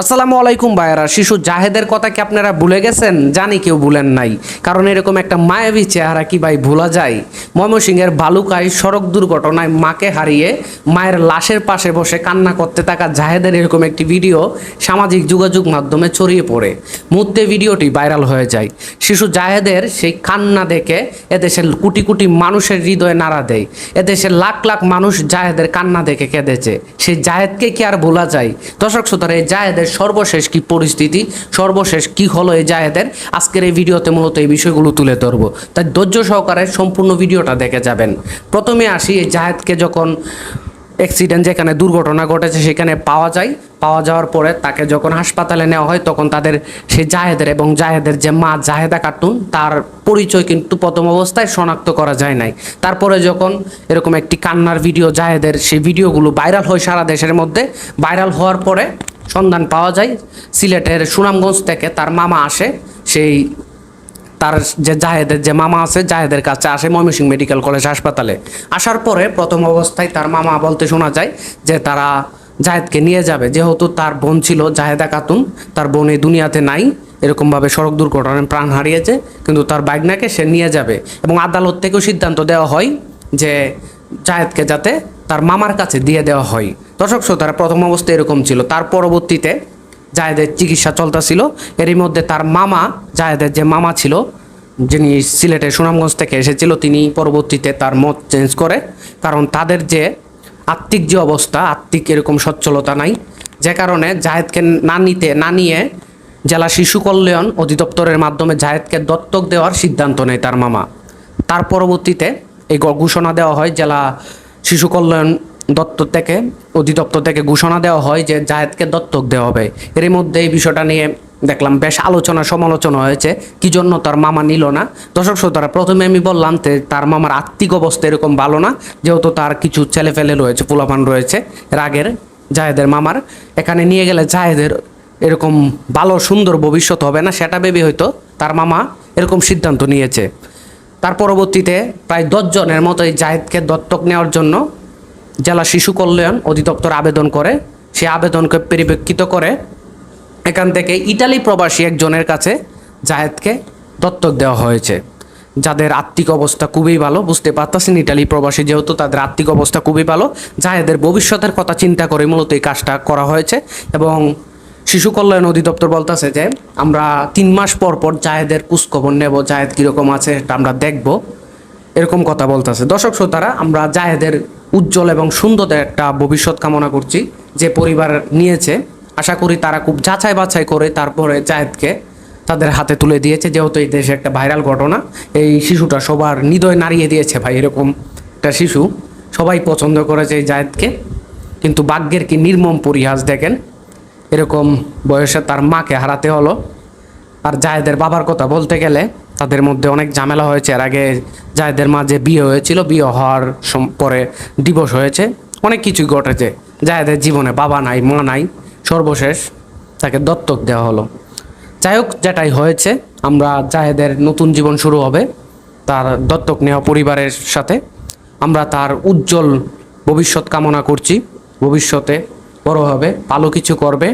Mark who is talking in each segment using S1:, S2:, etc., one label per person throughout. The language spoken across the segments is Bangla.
S1: আসসালামু আলাইকুম ভাইয়ারা, শিশু জাহেদের কথা কি আপনারা ভুলে গেছেন? জানি কেউ ভুলেন নাই। কারণ এরকম একটা মায়াবী চেহারা কি ভাই ভোলা যায়? ময়মনসিংহের বালুকায় সড়ক দুর্ঘটনায় মাকে হারিয়ে মায়ের লাশের পাশে বসে কান্না করতে থাকা জাহেদের এরকম একটি ভিডিও সামাজিক যোগাযোগ মাধ্যমে ছড়িয়ে পড়ে। মুহূর্তে ভিডিওটি ভাইরাল হয়ে যায়। শিশু জাহেদের সেই কান্না দেখে এদেশের কোটি কোটি মানুষের হৃদয়ে নাড়া দেয়। এদেশের লাখ লাখ মানুষ জাহেদের কান্না দেখে কেঁদেছে। সেই জাহেদকে কি আর ভোলা যায়? দর্শক শ্রোতারা, এই জাহেদের সর্বশেষ কি পরিস্থিতি, সর্বশেষ কি হলো এই জাহেদের আজকের এই ভিডিওতে মূলত এই বিষয়গুলো তুলে ধরবো। তাই ধৈর্য সহকারে সম্পূর্ণ ভিডিওটা দেখে যাবেন। প্রথমে আসি, এই জাহেদকে যখন অ্যাক্সিডেন্ট যেখানে দুর্ঘটনা ঘটেছে সেখানে পাওয়া যায়, পাওয়া যাওয়ার পরে তাকে যখন হাসপাতালে নেওয়া হয়, তখন তাদের সেই জাহেদের এবং জাহেদের যে মা জাহেদা কার্টুন তার পরিচয় কিন্তু প্রথম অবস্থায় শনাক্ত করা যায় নাই। তারপরে যখন এরকম একটি কান্নার ভিডিও জাহেদের সেই ভিডিওগুলো ভাইরাল হয় সারা দেশের মধ্যে, ভাইরাল হওয়ার পরে সন্ধান পাওয়া যায়। সিলেটের সুনামগঞ্জ থেকে তার মামা আসে। সেই তার যে জাহেদের যে মামা আছে, জাহেদের কাছে আসে ময়মনসিংহ মেডিকেল কলেজ হাসপাতালে। আসার পরে প্রথম অবস্থায় তার মামা বলতে শোনা যায় যে তারা জাহেদকে নিয়ে যাবে। যেহেতু তার বোন ছিল জাহেদা খাতুন, তার বোন এই দুনিয়াতে নাই। এরকমভাবে সড়ক দুর্ঘটনায় প্রাণ হারিয়েছে, কিন্তু তার বাইকনাকে সে নিয়ে যাবে। এবং আদালত থেকেও সিদ্ধান্ত দেওয়া হয় যে জাহেদকে যাতে তার মামার কাছে দিয়ে দেওয়া হয়। দর্শক শ্রোতারা, প্রথম অবস্থায় এরকম ছিল। তার পরবর্তীতে জাহেদের চিকিৎসা চলতেছিল। এরই মধ্যে তার মামা জাহেদের যে মামা ছিল, যিনি সিলেটের সুনামগঞ্জ থেকে এসেছিল, তিনি পরবর্তীতে তার মত চেঞ্জ করে। কারণ তাদের যে আত্মিক যে অবস্থা, আত্মিক এরকম সচ্ছলতা নাই। যে কারণে জাহেদকে না নিতে, না নিয়ে জেলা শিশু কল্যাণ অধিদপ্তরের মাধ্যমে জাহেদকে দত্তক দেওয়ার সিদ্ধান্ত নেয় তার মামা। তার পরবর্তীতে এই ঘোষণা দেওয়া হয়, জেলা শিশু কল্যাণ দত্তক থেকে অধিদপ্তর থেকে ঘোষণা দেওয়া হয় যে জাহেদকে দত্তক দেওয়া হবে। এর মধ্যে এই বিষয়টা নিয়ে দেখলাম বেশ আলোচনা সমালোচনা হয়েছে। কি জন্য তার মামা নিল না? দর্শক শ্রোতারা, প্রথমে আমি বললাম যে তার মামার আর্থিক অবস্থা এরকম ভালো না, যেহেতু তার কিছু ছেলে ফেলে রয়েছে, পোলাপান রয়েছে, রাগের জাহেদের মামার। এখানে নিয়ে গেলে জাহেদের এরকম ভালো সুন্দর ভবিষ্যৎ হবে না, সেটা ভেবে হয়তো তার মামা এরকম সিদ্ধান্ত নিয়েছে। তার পরবর্তীতে প্রায় দশজনের মতো এই জাহেদকে দত্তক নেওয়ার জন্য জেলা শিশু কল্যাণ অধিদপ্তর আবেদন করে। সে আবেদনকে পরিপ্রেক্ষিত করে। এখান থেকে ইটালি প্রবাসী একজনের কাছে জাহেদকে দত্তক দেওয়া হয়েছে। যাদের আর্থিক অবস্থা খুবই ভালো, বুঝতে পারতেছেন ইটালি প্রবাসী যেহেতু তাদের আর্থিক অবস্থা খুবই ভালো, জাহেদের ভবিষ্যতের কথা চিন্তা করে মূলত এই কাজটা করা হয়েছে এবং শিশু কল্যাণ অধিদপ্তর বলতেছে যে, আমরা তিন মাস পর পর জাহেদের খোঁজখবর নেব জাহেদ কীরকম আছে এটা আমরা দেখব। এরকম কথা বলতেছে। দর্শক শ্রোতারা, আমরা জায়েদের উজ্জ্বল এবং সুন্দর একটা ভবিষ্যৎ কামনা করছি যে পরিবার নিয়েছে। আশা করি তারা খুব যাচাই বাছাই করে তারপরে জাহেদকে তাদের হাতে তুলে দিয়েছে। যেহেতু এই দেশে একটা ভাইরাল ঘটনা, এই শিশুটা সবার হৃদয় নাড়িয়ে দিয়েছে ভাই, এরকম একটা শিশু। সবাই পছন্দ করেছে এই জায়েদকে। কিন্তু ভাগ্যের কি নির্মম পরিহাস দেখেন এরকম বয়সে তার মাকে হারাতে হলো। আর জায়েদের বাবার কথা বলতে গেলে তাদের মধ্যে অনেক ঝামেলা হয়েছে। এর আগে জায়েদের মাঝে বিয়ে হয়েছিল, বিয়ে হওয়ার পরে ডিভোর্স হয়েছে। অনেক কিছুই ঘটেছে। জায়েদের জীবনে বাবা নাই, মা নাই, সর্বশেষ তাকে দত্তক দেওয়া হলো। যাই হোক, যেটাই হয়েছে, আমরা জাহেদের নতুন জীবন শুরু হবে তার দত্তক নেওয়া পরিবারের সাথে। আমরা তার উজ্জ্বল ভবিষ্যৎ কামনা করছি। ভবিষ্যতে বড় হবে, ভালো কিছু করবে।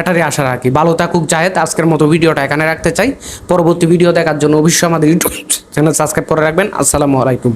S1: এটারই আশা রাখি ভালো থাকুক জাহেদ আজকের মতো ভিডিওটা এখানে রাখতে চাই। পরবর্তী ভিডিও দেখার জন্য অবশ্যই আমাদের ইউটিউব চ্যানেল সাবস্ক্রাইব করে রাখবেন। আসসালামু আলাইকুম।